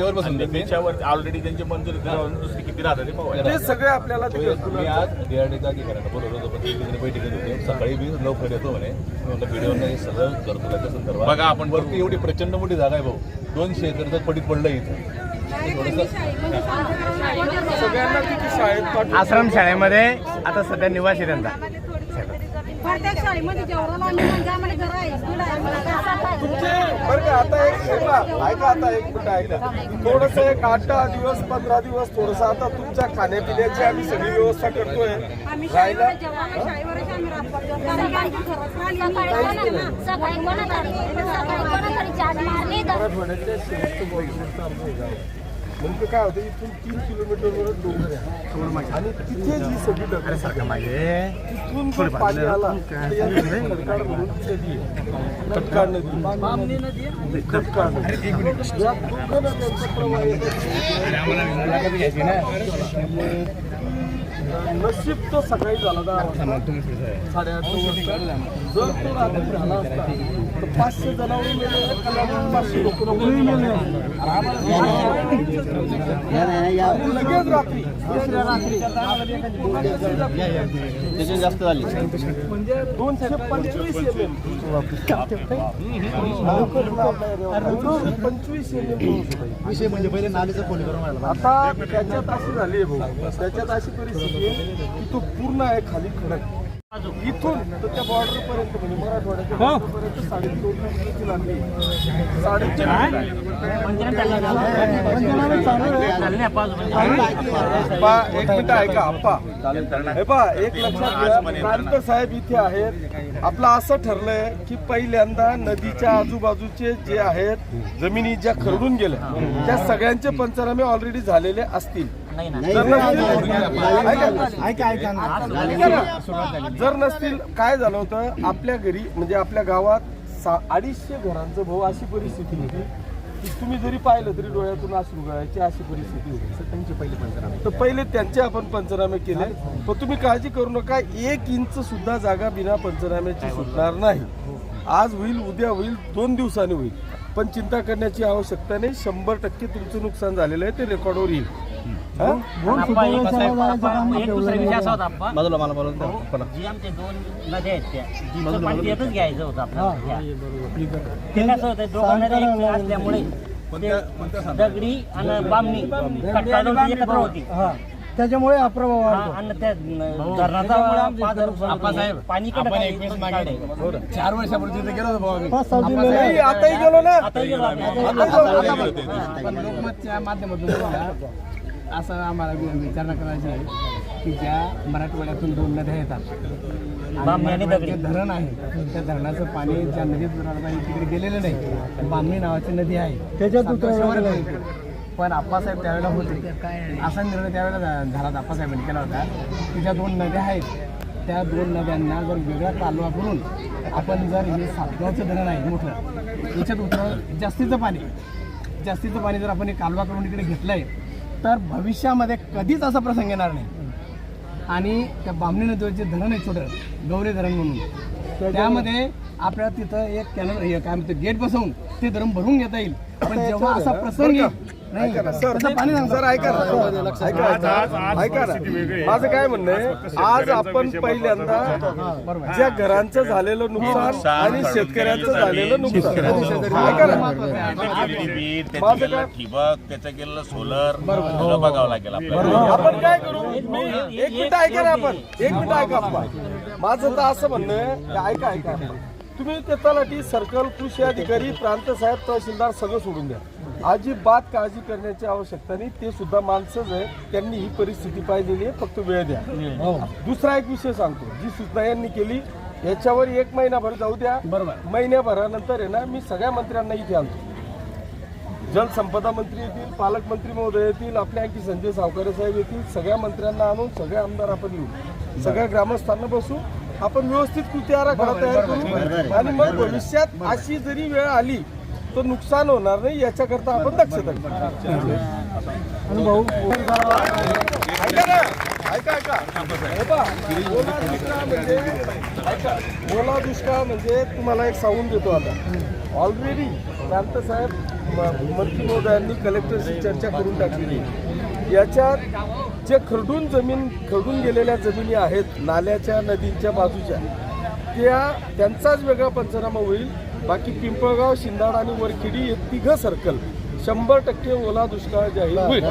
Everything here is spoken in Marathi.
टक्केवर बसून आणि देते त्याच्यावर ऑलरेडी त्यांची मंजुरी दुसरी किती राहतात ते. ते सगळे आपल्याला मी तिकडे आज डीआरडीचा अधिकाऱ्यांना बोलवलं होतं पण तिकडे बैठकीत होते. सकाळी मी लवकर येतो म्हणे. म्हणलं व्हिडिओ नाही सगळं करतो त्याच्या संदर्भात. बघा, आपण वरती एवढी प्रचंड मोठी जागा आहे भाऊ. दोनशे एकरचं पडीत पडलं इथं. सगळ्यांना शाळेत पाठवून आश्रम शाळेमध्ये आता सध्या निवासी त्यांचा. प्रत्येक शाळेमध्ये जेवढा आम्ही म्हणजे आम्हाला घर आहे स्कूल आहे मला कसं आता तुमचे बरं का आता एक ऐका ऐका आता एक मिनिट ऐका. थोडस एक आठ दहा दिवस पंधरा दिवस थोडस आता तुमच्या खाण्यापिण्याची आम्ही सगळी व्यवस्था करतोय. आम्ही राहायला शाळेवर जेव्हा आम्ही शाळेवरच आम्ही राहतो कारण की आमची घरात राहिली नाही. सकाळी कोणा- सकाळी कोणातरी सकाळी कोणातरी चार्ज मारली तर. मराठवाड्याच्या शेवटचं बॉर्डरचं आमचं हे गाव आहे. म्हणजे काय होतं इथून तीन किलोमीटरवर डोंगर आहे. आणि तिथे जी सगळी मागे. तिथून पाणी आला तर या खडकाळ म्हणून नदी. आहे. खटकाळ नदी. खटकाळ नदी या दोघं नद्यांचा प्रवाह. नशीब तो सकाळी झाला दहा वाजता साडेआठ नऊ वाजता जर तो रात्री झाला असता तर पाचशे जनावर मेले पाचशे लोक मेले लगेच रात्री. दुसऱ्या रात्री. जास्त झाली. म्हणजे दोनशे पंचवीस एम पंचवीस. एम विषय म्हणजे पहिले नालीचं फोन करून आता त्याच्यात अशी झाली आहे भाऊ. त्याच्यात अशी परिस्थिती आहे की तो पूर्ण आहे खाली खडक इथून तर त्या बॉर्डर पर्यंत म्हणजे मराठवाड्याच्या border पर्यंत साडेतीन लागली साडेतीन एक मिनिट ऐका आप्पा हे पा एक लक्षात घ्या साहेब इथे आहेत. आपलं असं ठरलंय की पहिल्यांदा नदीच्या आजूबाजूचे जे आहेत जमिनी ज्या खरडून गेल्या त्या सगळ्यांचे पंचनामे ऑलरेडी झालेले असतील. जर नसतील- ऐका ऐका ना. जर नसतील काय झालं होतं? आपल्या घरी म्हणजे आपल्या गावात सा अडीचशे घरांचं भाऊ अशी परिस्थिती होती की तुम्ही जरी पाहिलं तरी डोळ्यातून अश्रू गळायची अशी परिस्थिती होती. त्यांचे पहिले पंचनामे. तर पहिले त्यांचे आपण पंचनामे केले. पण तुम्ही काळजी करू नका. एक इंच सुद्धा जागा बिना पंचनाम्याची सुटणार नाही. आज होईल उद्या होईल दोन दिवसांनी होईल. पण चिंता करण्याची आवश्यकता नाही. शंभर टक्के तुमचं नुकसान झालेलं आहे. ते रेकॉर्डवर येईल. हा? आप्पा, एक साहेब, एक दुसरा विषय असा होता आप्पा बाजूला मला बोलवलं जी आमच्या दोन नद्या आहेत त्या जिचं पाणी येतच घ्यायचं होतं आपल्याला. ते कसं होतं दोघं नद्या एक असल्यामुळे ते दगडी आणि बामणी एकत्र होती. त्याच्यामुळे अप्रभाव हा, आणि त्या पादर पाणी काढे. चार वर्षापूर्वी तिथे गेलो होतो भाऊ आम्ही नाही, आताही गेलो ना. आता गेलो आम्ही. पण लोकमतच्या माध्यमातून असं आम्हाला विचारणा करायची आहे की ज्या मराठवाड्यातून दोन नद्या येतात. आणि. जे धरण आहे त्या धरणाचं पाणी ज्या नदीत तिकडे गेलेलं नाही. बामणी नावाची नदी आहे. त्याच्यात पण आप्पासाहेब त्यावेळेला होते. असा निर्णय त्यावेळेला झाला आप्पासाहेबांनी केला होता की ज्या दोन नद्या आहेत त्या दोन नद्यांना जर वेगळा कालवा करून आपण जर हे सातगावचं धरण आहे मोठं याच्यात उतर जास्तीचं पाणी. जास्तीचं पाणी जर आपण हे कालवा करून इकडे घेतलंय तर भविष्यामध्ये कधीच असा प्रसंग येणार नाही. आणि त्या बामणी नदीवरचे धरण आहे छोटं गौरी धरण म्हणून त्यामध्ये आपल्याला तिथं एक कॅनल काय म्हणतो गेट बसवून ते धरण भरून घेता येईल. पण जेव्हा असा प्रसंग येईल नाही ऐका ना, सर पाणी. सर ऐका ना ऐका ऐका ऐका ना. माझं काय म्हणणं आहे आज आपण पहिल्यांदा ज्या घरांचं झालेलं नुकसान आणि शेतकऱ्यांचं झालेलं नुकसान. ऐका ना. ठिबक त्याचं गेलं सोलर बघावं लागेल आपण काय करू? एक मिनिट ऐका ना आपण. एक मिनिट ऐका आपण. माझं तर असं म्हणणं आहे ऐका ऐका. तुम्ही ते तलाठी सर्कल कृषी अधिकारी प्रांत साहेब तहसीलदार सगळं सोडून द्या. अजिबात काळजी करण्याची आवश्यकता नाही. ते सुद्धा माणसंच आहे त्यांनी ही परिस्थिती पाहिलेली आहे फक्त वेळ द्या. दुसरा एक विषय सांगतो. जी सूचना यांनी केली याच्यावर एक महिनाभर जाऊ द्या. बरोबर. महिन्याभरानंतर आहे ना मी सगळ्या मंत्र्यांना इथे आणतो. जलसंपदा मंत्री येतील पालकमंत्री महोदय येतील आपल्या आणखी संजय सावकारे साहेब येतील सगळ्या मंत्र्यांना आणून सगळे आमदार आपण येऊ. सगळ्या ग्रामस्थांना बसू. आपण व्यवस्थित कृती आराखडा तयार करू. आणि मग भविष्यात अशी जरी वेळ आली तो नुकसान होणार नाही याच्याकरता आपण दक्षता भाऊ ऐका ऐका ओला दुष्काळ म्हणजे ऐका ओला दुष्काळ म्हणजे तुम्हाला एक सांगून देतो आता. ऑलरेडी प्रांत साहेब म- मंत्री महोदयांनी कलेक्टरशी चर्चा करून टाकलेली आहे. याच्यात जे खरडून जमीन खरडून गेलेल्या जमिनी आहेत नाल्याच्या नदींच्या बाजूच्या त्या त्यांचाच वेगळा पंचनामा होईल. बाकी पिंपळगाव शिंदाड आणि वरखेडी हे तिघं सर्कल शंभर टक्के ओला दुष्काळ जाहीर होईल.